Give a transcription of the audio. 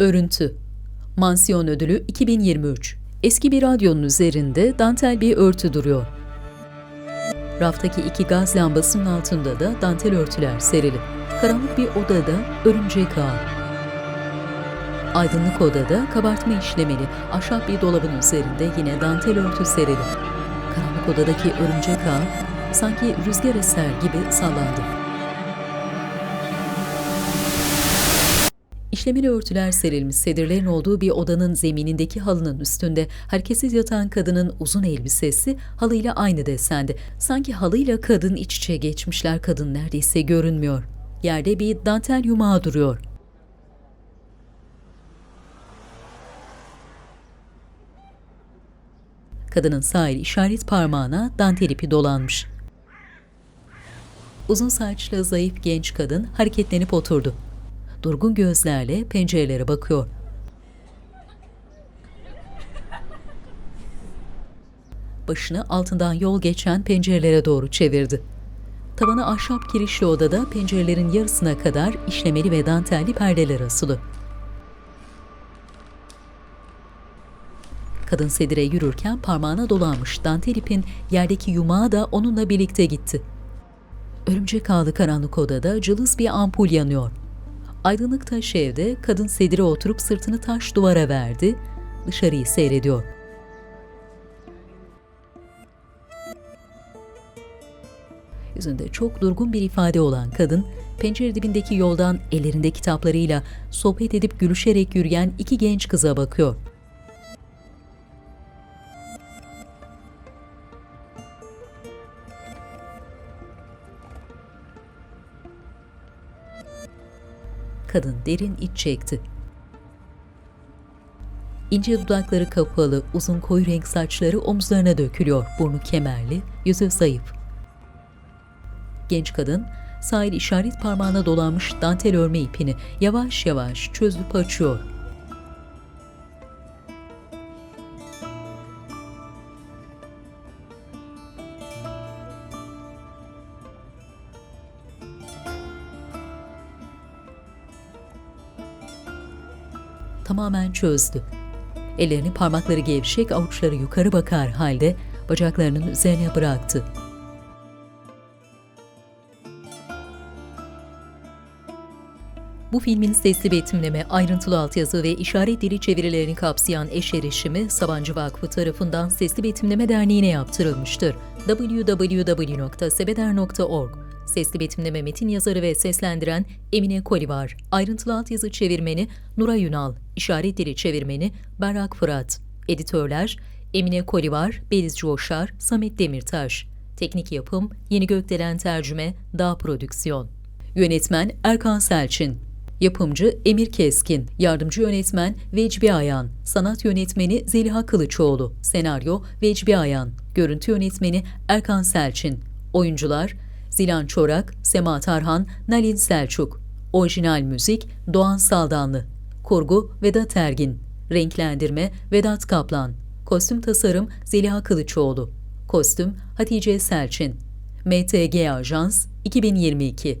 Örüntü Mansiyon Ödülü 2023 Eski bir radyonun üzerinde dantel bir örtü duruyor. Raftaki iki gaz lambasının altında da dantel örtüler serili. Karanlık bir odada örümcek ağı. Aydınlık odada kabartma işlemeli ahşap bir dolabın üzerinde yine dantel örtü serili. Karanlık odadaki örümcek ağı sanki rüzgar eser gibi sallandı. İşlemeli örtüler serilmiş sedirlerin olduğu bir odanın zeminindeki halının üstünde hareketsiz yatan kadının uzun elbisesi halıyla aynı desende. Sanki halıyla kadın iç içe geçmişler kadın neredeyse görünmüyor. Yerde bir dantel yumağı duruyor. Kadının sağ el işaret parmağına dantel ipi dolanmış. Uzun saçlı zayıf genç kadın hareketlenip oturdu. Durgun gözlerle pencerelere bakıyor. Başını altından yol geçen pencerelere doğru çevirdi. Tavanı ahşap kirişli odada pencerelerin yarısına kadar işlemeli ve dantelli perdeler asılı. Kadın sedire yürürken parmağına dolanmış dantel ipin yerdeki yumağı da onunla birlikte gitti. Örümcek ağlı karanlık odada cılız bir ampul yanıyor. Aydınlık taş evde kadın sedire oturup sırtını taş duvara verdi, dışarıyı seyrediyor. Yüzünde çok durgun bir ifade olan kadın, pencere dibindeki yoldan ellerinde kitaplarıyla sohbet edip gülüşerek yürüyen iki genç kıza bakıyor. Kadın derin iç çekti. İnce dudakları kapalı, uzun koyu renk saçları omuzlarına dökülüyor. Burnu kemerli, yüzü zayıf. Genç kadın sahil işaret parmağına dolanmış dantel örme ipini yavaş yavaş çözüp açıyor. Tamamen çözdü. Ellerini parmakları gevşek, avuçları yukarı bakar halde bacaklarının üzerine bıraktı. Bu filmin sesli betimleme, ayrıntılı altyazı ve işaret dili çevirilerini kapsayan eş erişimi Sabancı Vakfı tarafından Sesli Betimleme Derneği'ne yaptırılmıştır. www.sebeder.org Sesli betimleme metin yazarı ve seslendiren Emine Kolivar, ayrıntılı altyazı çevirmeni Nura Yunal, işaret dili çevirmeni Berrak Fırat, editörler Emine Kolivar, Beliz Coşar, Samet Demirtaş, teknik yapım Yeni Gökdelen Tercüme, Dağ Prodüksiyon. Yönetmen Erkan Selçin, Yapımcı Emir Keskin, yardımcı yönetmen Vecbi Ayan, sanat yönetmeni Zeliha Kılıçoğlu, senaryo Vecbi Ayan, görüntü yönetmeni Erkan Selçin, oyuncular Zilan Çorak, Sema Tarhan, Nalin Selçuk, orijinal müzik Doğan Saldanlı, kurgu Vedat Ergin, renklendirme Vedat Kaplan, kostüm tasarım Zeliha Kılıçoğlu, kostüm Hatice Selçin, MTG Ajans 2022